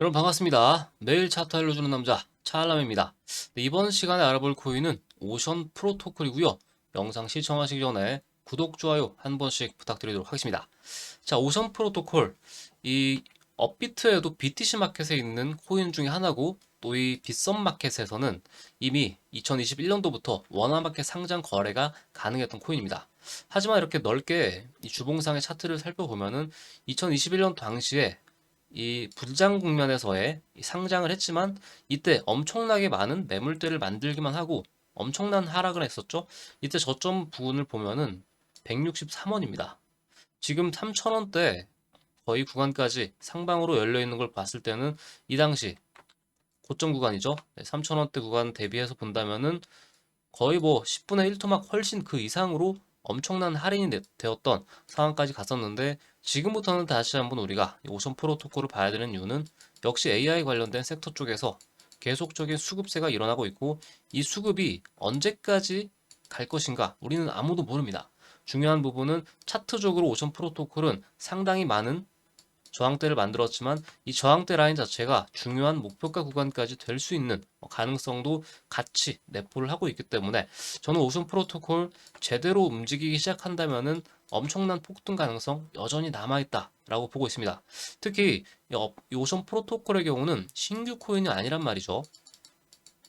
여러분 반갑습니다. 매일 차트 알려주는 남자 차알람입니다. 네, 이번 시간에 알아볼 코인은 오션 프로토콜이고요. 영상 시청하시기 전에 구독, 좋아요 한 번씩 부탁드리도록 하겠습니다. 자, 오션 프로토콜 이 업비트에도 BTC 마켓에 있는 코인 중에 하나고 또 이 빗썸 마켓에서는 이미 2021년도부터 원화 마켓 상장 거래가 가능했던 코인입니다. 하지만 이렇게 넓게 이 주봉상의 차트를 살펴보면은 2021년 당시에 이 불장 국면에서의 이 상장을 했지만 이때 엄청나게 많은 매물대를 만들기만 하고 엄청난 하락을 했었죠. 이때 저점 부분을 보면은 163원입니다. 지금 3,000원대 거의 구간까지 상방으로 열려 있는 걸 봤을 때는 이 당시 고점 구간이죠. 3,000원대 구간 대비해서 본다면은 거의 뭐 10분의 1토막 훨씬 그 이상으로 엄청난 할인이 되- 되었던 상황까지 갔었는데 지금부터는 다시 한번 우리가 이 오션 프로토콜을 봐야 되는 이유는 역시 AI 관련된 섹터 쪽에서 계속적인 수급세가 일어나고 있고 이 수급이 언제까지 갈 것인가 우리는 아무도 모릅니다. 중요한 부분은 차트적으로 오션 프로토콜은 상당히 많은 저항대를 만들었지만 이 저항대 라인 자체가 중요한 목표가 구간까지 될 수 있는 가능성도 같이 내포를 하고 있기 때문에 저는 오션 프로토콜 제대로 움직이기 시작한다면은 엄청난 폭등 가능성 여전히 남아있다 라고 보고 있습니다. 특히 오션 프로토콜의 경우는 신규 코인이 아니란 말이죠.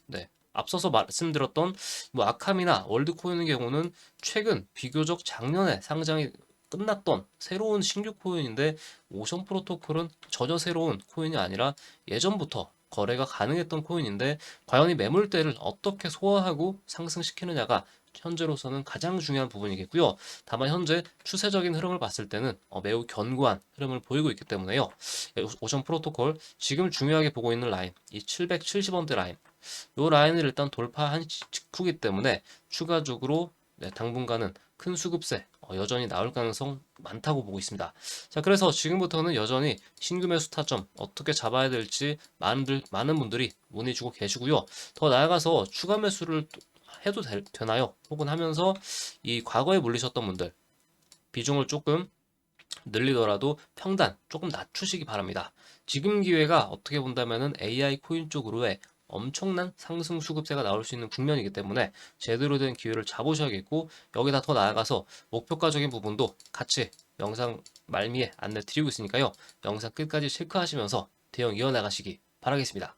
네. 앞서서 말씀드렸던 뭐 아캄이나 월드코인의 경우는 최근 비교적 작년에 상장이 끝났던 새로운 신규 코인인데 오션 프로토콜은 전혀 새로운 코인이 아니라 예전부터 거래가 가능했던 코인인데 과연 이 매물대를 어떻게 소화하고 상승시키느냐가 현재로서는 가장 중요한 부분이겠고요. 다만 현재 추세적인 흐름을 봤을 때는 어, 매우 견고한 흐름을 보이고 있기 때문에요. 예, 오- 오션 프로토콜 지금 중요하게 보고 있는 라인 이 770원대 라인 이 라인을 일단 돌파한 시- 직후기 때문에 추가적으로 네, 당분간은 큰 수급세 어, 여전히 나올 가능성 많다고 보고 있습니다. 자, 그래서 지금부터는 여전히 신규 매수 타점 어떻게 잡아야 될지 많은, 많은 분들이 문의 주고 계시고요. 더 나아가서 추가 매수를 또 해도 되, 되나요? 혹은 하면서 이 과거에 물리셨던 분들 비중을 조금 늘리더라도 평단 조금 낮추시기 바랍니다. 지금 기회가 어떻게 본다면은 AI 코인 쪽으로의 엄청난 상승 수급세가 나올 수 있는 국면이기 때문에 제대로 된 기회를 잡으셔야겠고 여기다 더 나아가서 목표가적인 부분도 같이 영상 말미에 안내 드리고 있으니까요. 영상 끝까지 체크하시면서 대응 이어나가시기 바라겠습니다.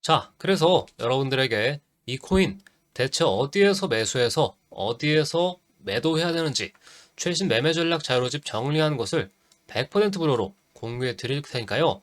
자, 그래서 여러분들에게 이 코인 대체 어디에서 매수해서 어디에서 매도해야 되는지 최신 매매 전략 자료집 정리한 것을 100% 무료로 공유해 드릴 테니까요.